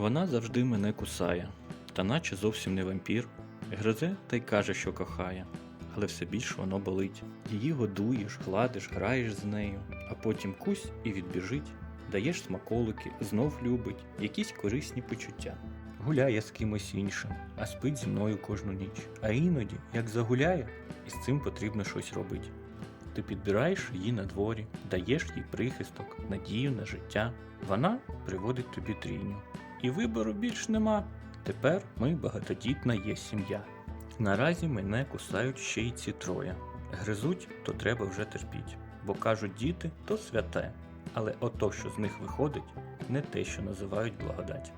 Вона завжди мене кусає, та наче зовсім не вампір. Гризе та й каже, що кохає, але все більше воно болить. Її годуєш, гладиш, граєш з нею, а потім кусь і відбіжить. Даєш смаколики, знов любить, якісь корисні почуття. Гуляє з кимось іншим, а спить зі мною кожну ніч. А іноді, як загуляє, і з цим потрібно щось робити. Ти підбираєш її на дворі, даєш їй прихисток, надію на життя. Вона приводить тобі трійню. І вибору більш нема. Тепер ми багатодітна є сім'я. Наразі мене кусають ще й ці троє. Гризуть, то треба вже терпіть, бо кажуть діти то святе, але ото, що з них виходить, не те, що називають благодать.